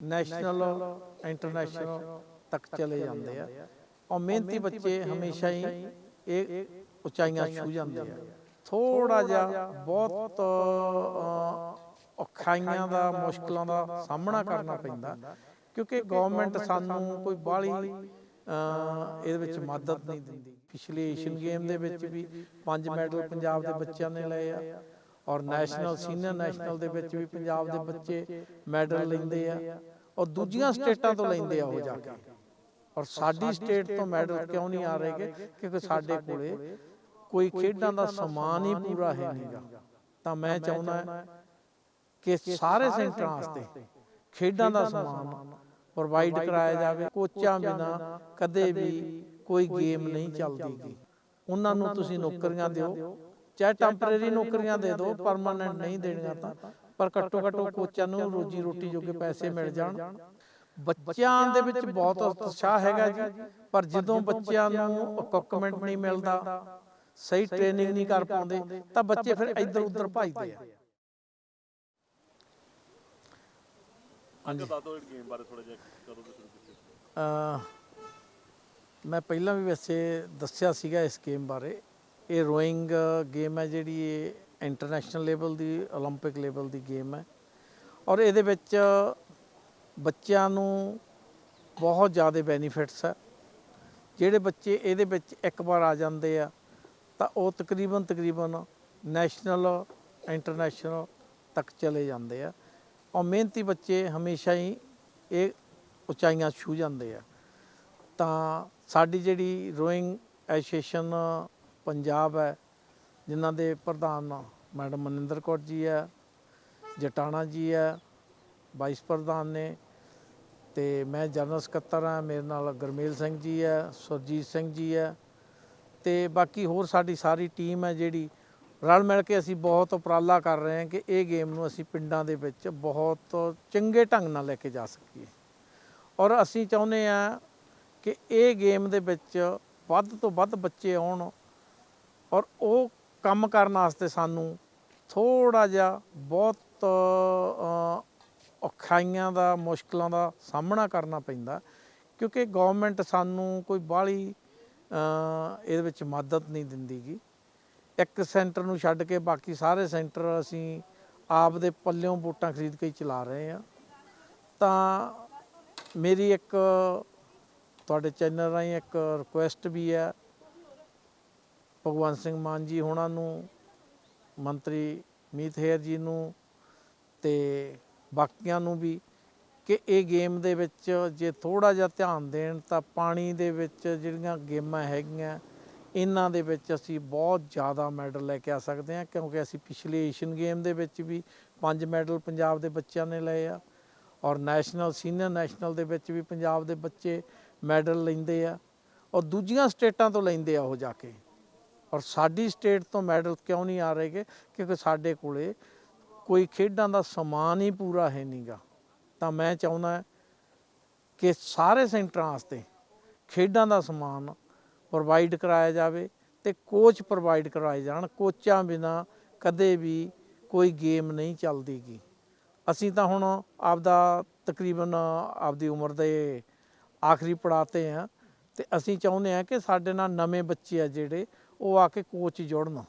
National international ਤੱਕ ਚਲੇ ਜਾਂਦੇ ਆ। ਔਰ ਮਿਹਨਤੀ ਬੱਚੇ ਹਮੇਸ਼ਾ ਹੀ ਇਹ ਉਚਾਈਆਂ ਛੂ ਜਾਂਦੇ ਆ। ਥੋੜਾ ਜਿਹਾ ਬਹੁਤ ਔਖਾਈਆਂ ਦਾ, ਮੁਸ਼ਕਲਾਂ ਦਾ ਸਾਹਮਣਾ ਕਰਨਾ ਪੈਂਦਾ। ਕਿਉਂਕਿ ਗਵਰਨਮੈਂਟ ਸਾਨੂੰ ਕੋਈ ਬਾਹਲੀ ਇਹਦੇ ਵਿੱਚ ਮਦਦ ਨਹੀਂ ਦਿੰਦੀ। ਪਿਛਲੇ ਏਸ਼ੀਅਨ ਗੇਮ ਦੇ ਵਿੱਚ ਵੀ ਪੰਜ ਮੈਡਲ ਪੰਜਾਬ ਦੇ ਬੱਚਿਆਂ ਨੇ ਲਏ ਆ। ਔਰ ਨੈਸ਼ਨਲ ਸੀਨੀਅਰ ਨੈਸ਼ਨਲ ਦੇ ਵਿੱਚ ਵੀ ਪੰਜਾਬ ਦੇ ਬੱਚੇ ਮੈਡਲ ਲੈਂਦੇ ਆ। ਔਰ ਦੂਜੀਆਂ ਸਟੇਟਾਂ ਤੋਂ ਲੈਂਦੇ ਆ ਉਹ ਜਾ ਕੇ। ਔਰ ਸਾਡੀ ਸਟੇਟ ਤੋਂ ਮੈਡਲ ਕਿਉਂ ਨਹੀਂ ਆ ਰਹੇਗੇ ਕਿਉਂਕਿ ਸਾਡੇ ਕੋਲੇ ਕੋਈ ਖੇਡਾਂ ਦਾ ਸਮਾਨ ਹੀ ਪੂਰਾ ਹੈ ਨਹੀਂਗਾ। ਤਾਂ ਮੈਂ ਚਾਹੁੰਦਾ ਕਿ ਸਾਰੇ ਸੈਂਟਰਾਂ ਵਾਸਤੇ ਖੇਡਾਂ ਦਾ ਸਮਾਨ ਪ੍ਰੋਵਾਈਡ ਕਰਾਇਆ ਜਾਵੇ। ਕੋਚਾਂ ਬਿਨਾ ਕਦੇ ਵੀ ਕੋਈ ਗੇਮ ਨਹੀਂ ਚੱਲਦੀਗੀ ਉਹਨਾਂ ਨੂੰ ਤੁਸੀਂ ਨੌਕਰੀਆਂ ਦਿਓ। ਚਾਹੇ ਟੈਂਪਰੇਰੀ ਨੌਕਰੀਆਂ ਦੇ ਦਿਓ ਪਰਮਾਨੈਂਟ ਨਹੀਂ ਦੇਣੀਆਂ ਤਾਂ। ਪਰ ਘੱਟੋ ਘੱਟੋ ਕੋਚਾਂ ਨੂੰ ਰੋਜੀ ਰੋਟੀ ਜੋਗੇ ਪੈਸੇ ਮਿਲ ਜਾਣ। ਬੱਚਿਆਂ ਦੇ ਵਿੱਚ ਬਹੁਤ ਉਤਸ਼ਾਹ ਹੈਗਾ ਜੀ। ਪਰ ਜਦੋਂ ਬੱਚਿਆਂ ਨੂੰ ਇਕਵਿਪਮੈਂਟ ਨਹੀਂ ਮਿਲਦਾ ਸਹੀ ਟ੍ਰੇਨਿੰਗ ਨਹੀਂ ਕਰ ਪਾਉਂਦੇ ਤਾਂ ਬੱਚੇ ਫਿਰ ਇੱਧਰ ਉੱਧਰ ਭੱਜਦੇ ਆ। ਅੰਕ ਦੱਸ ਦਿਓ ਗੇਮ ਬਾਰੇ ਥੋੜਾ ਜਿਹਾ ਕਦੋਂ ਤੋਂ ਸ਼ੁਰੂ ਕੀਤੀ? ਅਹ ਮੈਂ ਪਹਿਲਾਂ ਵੀ ਵੈਸੇ ਦੱਸਿਆ ਸੀਗਾ ਇਸ ਗੇਮ ਬਾਰੇ। ਇਹ ਰੋਇੰਗ ਗੇਮ ਹੈ ਜਿਹੜੀ ਇਹ ਇੰਟਰਨੈਸ਼ਨਲ ਲੈਵਲ ਦੀ 올림픽 ਲੈਵਲ ਦੀ ਗੇਮ ਹੈ ਔਰ ਇਹਦੇ ਵਿੱਚ ਬੱਚਿਆਂ ਨੂੰ ਬਹੁਤ ਜ਼ਿਆਦਾ ਬੈਨੀਫਿਟਸ ਹੈ ਜਿਹੜੇ ਬੱਚੇ ਇਹਦੇ ਵਿੱਚ ਇੱਕ ਵਾਰ ਆ ਜਾਂਦੇ ਆ ਤਾਂ ਉਹ ਤਕਰੀਬਨ ਤਕਰੀਬਨ ਨੈਸ਼ਨਲ ਇੰਟਰਨੈਸ਼ਨਲ ਤੱਕ ਚਲੇ ਜਾਂਦੇ ਆ ਔਰ ਮਿਹਨਤੀ ਬੱਚੇ ਹਮੇਸ਼ਾ ਹੀ ਇਹ ਉਚਾਈਆਂ ਛੂ ਜਾਂਦੇ ਆ ਤਾਂ ਸਾਡੀ ਜਿਹੜੀ ਰੋਇੰਗ ਐਸੋਸੀਏਸ਼ਨ ਪੰਜਾਬ ਹੈ, ਜਿਨ੍ਹਾਂ ਦੇ ਪ੍ਰਧਾਨ ਮੈਡਮ ਮਨਿੰਦਰ ਕੌਰ ਜੀ ਹੈ, ਜਟਾਣਾ ਜੀ ਹੈ ਵਾਈਸ ਪ੍ਰਧਾਨ ਨੇ ਤੇ ਮੈਂ ਜਨਰਲ ਸਕੱਤਰ ਹਾਂ, ਮੇਰੇ ਨਾਲ ਗਰਮੇਲ ਸਿੰਘ ਜੀ ਹੈ, ਸੁਰਜੀਤ ਸਿੰਘ ਜੀ ਹੈ ਤੇ ਬਾਕੀ ਹੋਰ ਸਾਡੀ ਸਾਰੀ ਟੀਮ ਹੈ ਜਿਹੜੀ ਰਲ ਮਿਲ ਕੇ ਅਸੀਂ ਬਹੁਤ ਉਪਰਾਲਾ ਕਰ ਰਹੇ ਹਾਂ ਕਿ ਇਹ ਗੇਮ ਨੂੰ ਅਸੀਂ ਪਿੰਡਾਂ ਦੇ ਵਿੱਚ ਬਹੁਤ ਚੰਗੇ ਢੰਗ ਨਾਲ ਲੈ ਕੇ ਜਾ ਸਕੀਏ। ਔਰ ਅਸੀਂ ਚਾਹੁੰਦੇ ਆ ਕਿ ਇਹ ਗੇਮ ਦੇ ਵਿੱਚ ਵੱਧ ਤੋਂ ਵੱਧ ਬੱਚੇ ਆਉਣ ਔਰ ਉਹ ਕੰਮ ਕਰਨ ਵਾਸਤੇ ਸਾਨੂੰ ਥੋੜਾ ਜਿਹਾ ਬਹੁਤ ਔਖਾਈਆਂ ਦਾ, ਮੁਸ਼ਕਲਾਂ ਦਾ ਸਾਹਮਣਾ ਕਰਨਾ ਪੈਂਦਾ। ਕਿਉਂਕਿ ਗਵਰਨਮੈਂਟ ਸਾਨੂੰ ਕੋਈ ਬਾਹਲੀ ਇਹਦੇ ਵਿੱਚ ਮਦਦ ਨਹੀਂ ਦਿੰਦੀਗੀ। ਇੱਕ ਸੈਂਟਰ ਨੂੰ ਛੱਡ ਕੇ ਬਾਕੀ ਸਾਰੇ ਸੈਂਟਰ ਅਸੀਂ ਆਪ ਦੇ ਪੱਲਿਓਂ ਵੋਟਾਂ ਖਰੀਦ ਕੇ ਚਲਾ ਰਹੇ ਹਾਂ। ਤਾਂ ਮੇਰੀ ਇੱਕ, ਤੁਹਾਡੇ ਚੈਨਲ ਰਾਹੀਂ ਇੱਕ ਰਿਕੁਐਸਟ ਵੀ ਹੈ। ਭਗਵੰਤ ਸਿੰਘ ਮਾਨ ਜੀ ਹੋਣਾ ਨੂੰ, ਮੰਤਰੀ ਮੀਤ ਹੇਰ ਜੀ ਨੂੰ ਤੇ ਬਾਕੀਆਂ ਨੂੰ ਵੀ ਕਿ ਇਹ ਗੇਮ ਦੇ ਵਿੱਚ ਜੇ ਥੋੜਾ ਜਿਹਾ ਧਿਆਨ ਦੇਣ ਤਾਂ ਪਾਣੀ ਦੇ ਵਿੱਚ ਜਿਹੜੀਆਂ ਗੇਮਾਂ ਹੈਗੀਆਂ, ਇਹਨਾਂ ਦੇ ਵਿੱਚ ਅਸੀਂ ਬਹੁਤ ਜ਼ਿਆਦਾ ਮੈਡਲ ਲੈ ਕੇ ਆ ਸਕਦੇ ਹਾਂ, ਕਿਉਂਕਿ ਅਸੀਂ ਪਿਛਲੇ ਏਸ਼ੀਅਨ ਗੇਮ ਦੇ ਵਿੱਚ ਵੀ ਪੰਜ ਮੈਡਲ ਪੰਜਾਬ ਦੇ ਬੱਚਿਆਂ ਨੇ ਲਏ ਆ ਔਰ ਨੈਸ਼ਨਲ, ਸੀਨੀਅਰ ਨੈਸ਼ਨਲ ਦੇ ਵਿੱਚ ਵੀ ਪੰਜਾਬ ਦੇ ਬੱਚੇ ਮੈਡਲ ਲੈਂਦੇ ਆ ਔਰ ਦੂਜੀਆਂ ਸਟੇਟਾਂ ਤੋਂ ਲੈਂਦੇ ਆ ਉਹ ਜਾ ਕੇ। ਔਰ ਸਾਡੀ ਸਟੇਟ ਤੋਂ ਮੈਡਲ ਕਿਉਂ ਨਹੀਂ ਆ ਰਹੇਗੇ? ਕਿਉਂਕਿ ਸਾਡੇ ਕੋਲੇ ਕੋਈ ਖੇਡਾਂ ਦਾ ਸਮਾਨ ਹੀ ਪੂਰਾ ਹੈ ਨਹੀਂਗਾ। ਤਾਂ ਮੈਂ ਚਾਹੁੰਦਾ ਕਿ ਸਾਰੇ ਸੈਂਟਰਾਂ ਵਾਸਤੇ ਖੇਡਾਂ ਦਾ ਸਮਾਨ ਪ੍ਰੋਵਾਈਡ ਕਰਾਇਆ ਜਾਵੇ ਤੇ ਕੋਚ ਪ੍ਰੋਵਾਈਡ ਕਰਾਏ ਜਾਣ। ਕੋਚਾਂ ਬਿਨਾ ਕਦੇ ਵੀ ਕੋਈ ਗੇਮ ਨਹੀਂ ਚੱਲਦੀਗੀ। ਅਸੀਂ ਤਾਂ ਹੁਣ ਆਪਦਾ ਤਕਰੀਬਨ ਆਪਦੀ ਉਮਰ ਦੇ ਆਖਰੀ ਪੜਾਤੇ ਆ ਤੇ ਅਸੀਂ ਚਾਹੁੰਦੇ ਆ ਕਿ ਸਾਡੇ ਨਾਲ ਨਵੇਂ ਬੱਚੇ ਆ ਜਿਹੜੇ ਉਹ ਆ ਕੇ ਕੋਚ ਜੁੜਨ।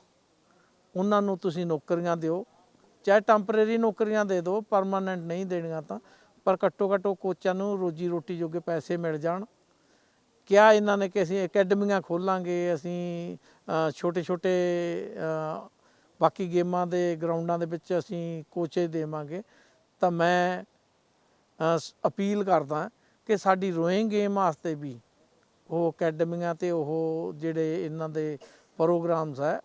ਉਹਨਾਂ ਨੂੰ ਤੁਸੀਂ ਨੌਕਰੀਆਂ ਦਿਓ। ਚਾਹੇ ਟੈਂਪਰੇਰੀ ਨੌਕਰੀਆਂ ਦੇ ਦਿਓ ਪਰਮਾਨੈਂਟ ਨਹੀਂ ਦੇਣੀਆਂ ਤਾਂ, ਪਰ ਘੱਟੋ ਘੱਟ ਉਹ ਕੋਚਾਂ ਨੂੰ ਰੋਜੀ ਰੋਟੀ ਜੋਗੇ ਪੈਸੇ ਮਿਲ ਜਾਣ। ਕਿਹਾ ਇਹਨਾਂ ਨੇ ਕਿ ਅਸੀਂ ਅਕੈਡਮੀਆਂ ਖੋਲਾਂਗੇ, ਅਸੀਂ ਛੋਟੇ ਛੋਟੇ ਬਾਕੀ ਗੇਮਾਂ ਦੇ ਗਰਾਊਂਡਾਂ ਦੇ ਵਿੱਚ ਅਸੀਂ ਕੋਚੇ ਦੇਵਾਂਗੇ। ਤਾਂ ਮੈਂ ਅਪੀਲ ਕਰਦਾ ਕਿ ਸਾਡੀ ਰੋਇੰਗ ਗੇਮ ਵਾਸਤੇ ਵੀ ਉਹ ਅਕੈਡਮੀਆਂ ਤੇ ਉਹ ਜਿਹੜੇ ਇਹਨਾਂ ਦੇ ਪ੍ਰੋਗਰਾਮਸ ਹੈ,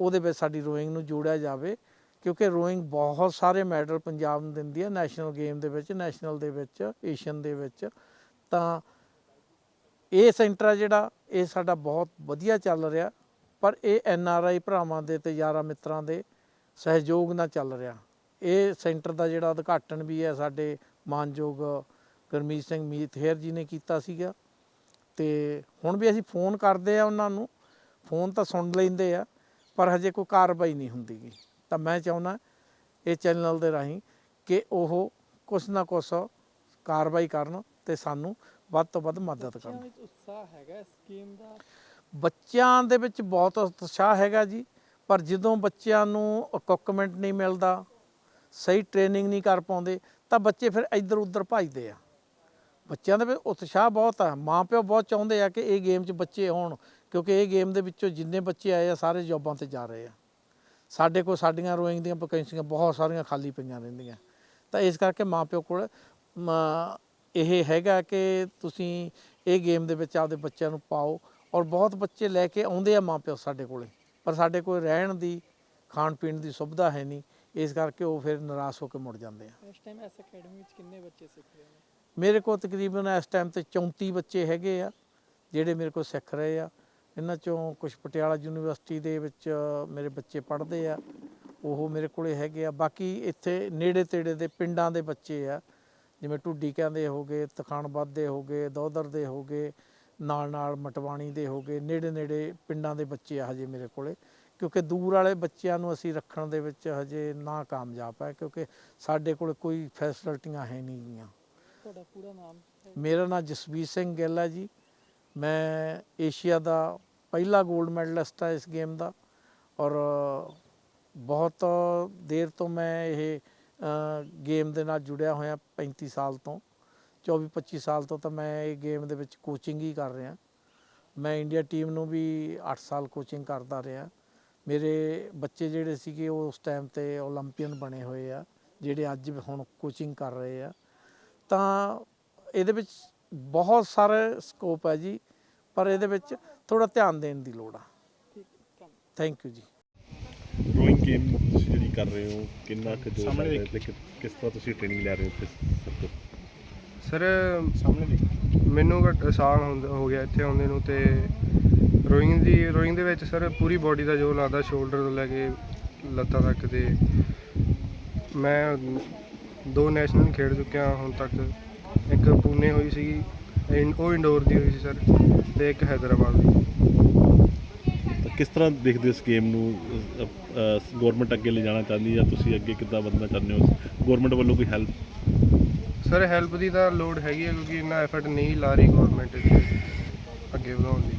ਉਹਦੇ ਵਿੱਚ ਸਾਡੀ ਰੋਇੰਗ ਨੂੰ ਜੋੜਿਆ ਜਾਵੇ, ਕਿਉਂਕਿ ਰੋਇੰਗ ਬਹੁਤ ਸਾਰੇ ਮੈਡਲ ਪੰਜਾਬ ਨੂੰ ਦਿੰਦੀ ਹੈ, ਨੈਸ਼ਨਲ ਗੇਮ ਦੇ ਵਿੱਚ, ਨੈਸ਼ਨਲ ਦੇ ਵਿੱਚ, ਏਸ਼ੀਅਨ ਦੇ ਵਿੱਚ। ਤਾਂ ਇਹ ਸੈਂਟਰ ਆ ਜਿਹੜਾ, ਇਹ ਸਾਡਾ ਬਹੁਤ ਵਧੀਆ ਚੱਲ ਰਿਹਾ, ਪਰ ਇਹ ਐਨ ਆਰ ਆਈ ਭਰਾਵਾਂ ਦੇ ਤੇ ਯਾਰਾਂ ਮਿੱਤਰਾਂ ਦੇ ਸਹਿਯੋਗ ਨਾਲ ਚੱਲ ਰਿਹਾ। ਇਹ ਸੈਂਟਰ ਦਾ ਜਿਹੜਾ ਉਦਘਾਟਨ ਵੀ ਹੈ, ਸਾਡੇ ਮਾਨਯੋਗ ਗੁਰਮੀਤ ਸਿੰਘ ਮੀਤਹੇਰ ਜੀ ਨੇ ਕੀਤਾ ਸੀਗਾ। ਤੇ ਹੁਣ ਵੀ ਅਸੀਂ ਫੋਨ ਕਰਦੇ ਆ ਉਹਨਾਂ ਨੂੰ ਫੋਨ ਤਾਂ ਸੁਣ ਲੈਂਦੇ ਆ ਪਰ ਹਜੇ ਕੋਈ ਕਾਰਵਾਈ ਨਹੀਂ ਹੁੰਦੀਗੀ ਤਾਂ ਮੈਂ ਚਾਹੁੰਦਾ ਇਹ ਚੈਨਲ ਦੇ ਰਾਹੀਂ ਕਿ ਉਹ ਕੁਛ ਨਾ ਕੁਛ ਕਾਰਵਾਈ ਕਰਨ ਤੇ ਸਾਨੂੰ ਵੱਧ ਤੋਂ ਵੱਧ ਮਦਦ ਬੱਚਿਆਂ ਕਰਨ ਵਿੱਚ ਉਤਸ਼ਾਹ ਹੈਗਾ ਇਸ ਗੇਮ ਦਾ? ਬੱਚਿਆਂ ਦੇ ਵਿੱਚ ਬਹੁਤ ਉਤਸ਼ਾਹ ਹੈਗਾ ਜੀ ਪਰ ਜਦੋਂ ਬੱਚਿਆਂ ਨੂੰ ਇਕਵਿਪਮੈਂਟ ਨਹੀਂ ਮਿਲਦਾ ਸਹੀ ਟ੍ਰੇਨਿੰਗ ਨਹੀਂ ਕਰ ਪਾਉਂਦੇ ਤਾਂ ਬੱਚੇ ਫਿਰ ਇੱਧਰ ਉੱਧਰ ਭੱਜਦੇ ਆ। ਬੱਚਿਆਂ ਦੇ ਵਿੱਚ ਉਤਸ਼ਾਹ ਬਹੁਤ ਆ ਮਾਪਿਓ ਬਹੁਤ ਚਾਹੁੰਦੇ ਆ ਕਿ ਇਹ ਗੇਮ 'ਚ ਬੱਚੇ ਹੋਣ। ਕਿਉਂਕਿ ਇਹ ਗੇਮ ਦੇ ਵਿੱਚੋਂ ਜਿੰਨੇ ਬੱਚੇ ਆਏ ਆ ਸਾਰੇ ਜੌਬਾਂ ਤੇ ਜਾ ਰਹੇ ਆ। ਸਾਡੇ ਕੋਲ ਸਾਡੀਆਂ ਰੋਇੰਗ ਦੀਆਂ ਵੈਕੈਂਸੀਆਂ ਬਹੁਤ ਸਾਰੀਆਂ ਖਾਲੀ ਪਈਆਂ ਰਹਿੰਦੀਆਂ। ਤਾਂ ਇਸ ਕਰਕੇ ਮਾਪਿਓ ਕੋਲ ਇਹ ਹੈਗਾ ਕਿ ਤੁਸੀਂ ਇਹ ਗੇਮ ਦੇ ਵਿੱਚ ਆਪਦੇ ਬੱਚਿਆਂ ਨੂੰ ਪਾਓ ਔਰ ਬਹੁਤ ਬੱਚੇ ਲੈ ਕੇ ਆਉਂਦੇ ਆ ਮਾਪਿਓ ਸਾਡੇ ਕੋਲੇ ਪਰ ਸਾਡੇ ਕੋਲ ਰਹਿਣ ਦੀ ਖਾਣ ਪੀਣ ਦੀ ਸੁਵਿਧਾ ਹੈ ਨਹੀਂ। ਇਸ ਕਰਕੇ ਉਹ ਫਿਰ ਨਿਰਾਸ਼ ਹੋ ਕੇ ਮੁੜ ਜਾਂਦੇ ਆ। ਇਸ ਟਾਈਮ ਇਸ ਅਕੈਡਮੀ ਵਿੱਚ ਕਿੰਨੇ ਬੱਚੇ ਸਿੱਖ ਰਹੇ ਨੇ? ਮੇਰੇ ਕੋਲ ਤਕਰੀਬਨ ਇਸ ਟਾਈਮ ਤੇ 34 ਬੱਚੇ ਹੈਗੇ ਆ ਜਿਹੜੇ ਮੇਰੇ ਕੋਲ ਸਿੱਖ ਰਹੇ ਆ। ਇਹਨਾਂ ਚੋਂ ਕੁਝ ਪਟਿਆਲਾ ਯੂਨੀਵਰਸਿਟੀ ਦੇ ਵਿੱਚ ਮੇਰੇ ਬੱਚੇ ਪੜ੍ਹਦੇ ਆ ਉਹ ਮੇਰੇ ਕੋਲੇ ਹੈਗੇ ਆ। ਬਾਕੀ ਇੱਥੇ ਨੇੜੇ ਤੇੜੇ ਦੇ ਪਿੰਡਾਂ ਦੇ ਬੱਚੇ ਆ ਜਿਵੇਂ ਢੁੱਡੀਕਿਆਂ ਦੇ ਹੋਗੇ ਤਖਾਣਬੱਦ ਦੇ ਹੋਗੇ ਦੋਦਰ ਦੇ ਹੋਗੇ ਨਾਲ ਨਾਲ ਮਟਵਾਣੀ ਦੇ ਹੋਗੇ ਨੇੜੇ ਨੇੜੇ ਪਿੰਡਾਂ ਦੇ ਬੱਚੇ ਆ ਹਜੇ ਮੇਰੇ ਕੋਲੇ। ਕਿਉਂਕਿ ਦੂਰ ਵਾਲੇ ਬੱਚਿਆਂ ਨੂੰ ਅਸੀਂ ਰੱਖਣ ਦੇ ਵਿੱਚ ਹਜੇ ਨਾ ਕਾਮਯਾਬ ਹੈ ਕਿਉਂਕਿ ਸਾਡੇ ਕੋਲ ਕੋਈ ਫੈਸਿਲਿਟੀਆਂ ਹੈ ਨਹੀਂ ਗੀਆਂ। ਤੁਹਾਡਾ ਪੂਰਾ ਨਾਮ? ਮੇਰਾ ਨਾਮ ਜਸਵੀਰ ਸਿੰਘ ਗਿੱਲ ਹੈ ਜੀ। ਮੈਂ ਏਸ਼ੀਆ ਦਾ ਪਹਿਲਾ 골ਡ ਮੈਡਲਿਸਟ ਆ ਇਸ ਗੇਮ ਦਾ ਔਰ ਬਹੁਤ ਦੇਰ ਤੋਂ ਮੈਂ ਇਹ ਗੇਮ ਦੇ ਨਾਲ ਜੁੜਿਆ ਹੋਇਆ 35 ਸਾਲ ਤੋਂ। 24 25 ਸਾਲ ਤੋਂ ਤਾਂ ਮੈਂ ਇਹ ਗੇਮ ਦੇ ਵਿੱਚ ਕੋਚਿੰਗ ਹੀ ਕਰ ਰਿਹਾ। ਮੈਂ ਇੰਡੀਆ ਟੀਮ ਨੂੰ ਵੀ 8 ਸਾਲ ਕੋਚਿੰਗ ਕਰਦਾ ਰਿਹਾ। ਮੇਰੇ ਬੱਚੇ ਜਿਹੜੇ ਸੀਗੇ ਉਹ ਉਸ ਟਾਈਮ ਤੇ 올림픽ਨ ਬਣੇ ਹੋਏ ਆ, ਜਿਹੜੇ ਅੱਜ ਹੁਣ ਕੋਚਿੰਗ ਕਰ ਰਹੇ ਆ। ਤਾਂ ਇਹਦੇ ਵਿੱਚ ਬਹੁਤ ਸਾਰੇ ਸਕੋਪ ਹੈ ਜੀ, ਪਰ ਇਹਦੇ ਵਿੱਚ ਥੋੜਾ ਧਿਆਨ ਦੇਣ ਦੀ ਲੋੜ ਆ। Thank you ji. Rowing game ਤੁਸੀਂ ਜਿਹੜੀ ਕਰ ਰਹੇ ਹੋ ਕਿੰਨਾ ਕੁ ਜੋ ਹੈ ਤੇ ਕਿ- ਕਿਸ ਤਰ੍ਹਾਂ ਤੁਸੀਂ ਟ੍ਰੇਨਿੰਗ ਲੈ ਰਹੇ ਹੋ ਕਿਸ ਸਭ ਤੋਂ? ਸਰ ਮੈਨੂੰ ਘੱਟ ਸਾਲ ਹੁੰਦਾ- ਹੋ ਗਿਆ ਇੱਥੇ ਆਉਂਦੇ ਨੂੰ ਤੇ ਰੋਇੰਗ ਦੀ ਰੋਇੰਗ ਦੇ ਵਿੱਚ ਸਰ ਪੂਰੀ ਬਾਡੀ ਦਾ ਜੋ ਲੱਗਦਾ ਸ਼ੋਲਡਰ ਤੋਂ ਲੈ ਕੇ ਲੱਤਾਂ ਤੱਕ ਤੇ ਮੈਂ ਦੋ ਨੈਸ਼ਨਲ ਖੇਡ ਚੁੱਕਿਆ ਹੁਣ ਤੱਕ ਇੱਕ ਪੂਨੇ ਹੋਈ ਸੀਗੀ। ਉਹ ਇੰਡੋਰ ਦੀ ਹੋਈ ਸੀ ਸਰ ਤੇ ਇੱਕ ਹੈਦਰਾਬਾਦ ਦੀ। ਤਾਂ ਕਿਸ ਤਰ੍ਹਾਂ ਦੇਖਦੇ ਹੋ ਇਸ ਗੇਮ ਨੂੰ? ਗਵਰਨਮੈਂਟ ਅੱਗੇ ਲੈ ਜਾਣਾ ਚਾਹੁੰਦੀ ਜਾਂ ਤੁਸੀਂ ਅੱਗੇ ਕਿੱਦਾਂ ਵਧਣਾ ਚਾਹੁੰਦੇ ਹੋ? ਗਵਰਨਮੈਂਟ ਵੱਲੋਂ ਕੋਈ ਹੈਲਪ ਸਰ ਹੈਲਪ ਦੀ ਤਾਂ ਲੋੜ ਹੈਗੀ ਹੈ ਕਿਉਂਕਿ ਇੰਨਾ ਐਫਰਟ ਨਹੀਂ ਲਾ ਰਹੀ ਗਵਰਨਮੈਂਟ ਅੱਗੇ ਵਧਾਉਣ ਦੀ।